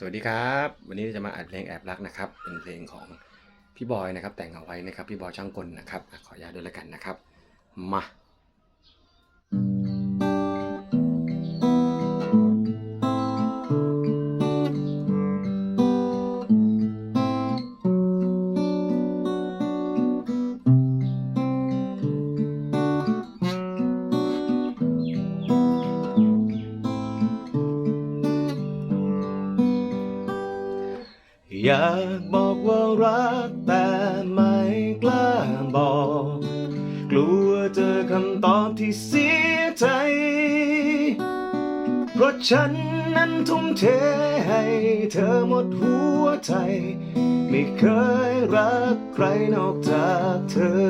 สวัสดีครับ วันนี้จะมาอัดเพลงแอบรักนะครับ เป็นเพลงของพี่บอยนะครับ แต่งเอาไว้นะครับ พี่บอยช่างกลนะครับ ขออนุญาตด้วยแล้วกันนะครับ มา อยากบอกว่ารักแต่ไม่กล้าบอก กลัวเจอคำตอบที่เสียใจ เพราะฉันนั้นทุ่มเทให้เธอหมดหัวใจ ไม่เคยรักใครนอกจากเธอ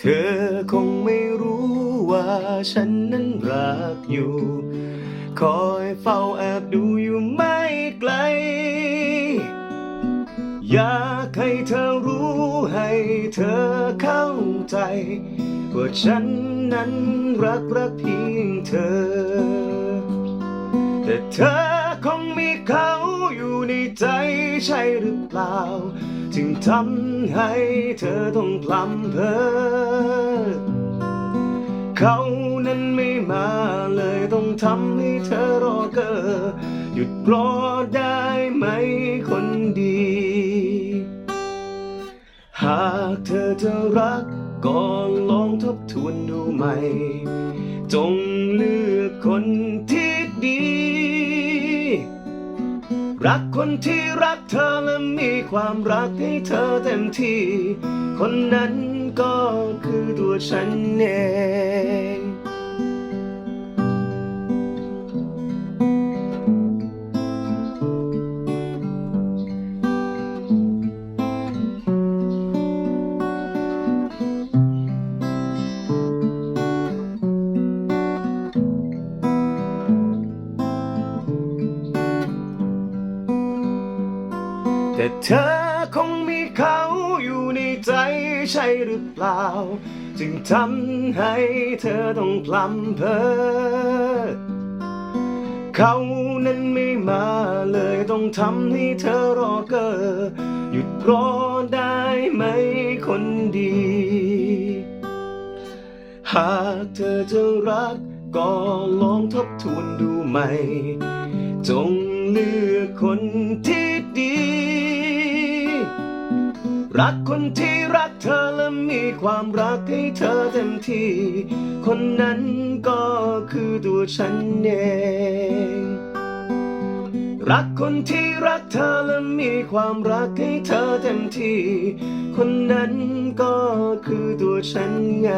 เธอคงไม่รู้ว่าฉันนั้นรักอยู่ คอยเฝ้าแอบดูอยู่ไม่ เธอเข้าใจ ว่าฉันนั้นรักรักเพียงเธอ แต่เธอคงมีเขาอยู่ในใจใช่หรือเปล่า จึงทำให้เธอต้องพลัำเพอเขานั้นไม่มาเลยต้องทำให้เธอรอเกอหยุดรอได้ไหมคนากเธอจะรักก็ลองทบทวนดูใหม่ จงเลือกคนที่ดี รักคนที่รักเธอและมีความรักให้เธอเต็มที่ คนนั้นก็คือตัวฉันเอง แต่เธอคงมีเขาอยู่ในใจใช่หรือเปล่า จึงทำให้เธอต้องพลัำเพอเขานั้นไม่มาเลยต้องทำให้เธอรอเกอหยุดรอได้ไหมคนดี หากเธอจะรักก็ลองทบทวนดูใหม่ จงเลือกคนที่ดี รักคนที่รักเธอและมีความรักให้เธอเต็มที่ คนนั้นก็คือตัวฉันเอง รักคนที่รักเธอและมีความรักให้เธอเต็มที่ คนนั้นก็คือตัวฉันไง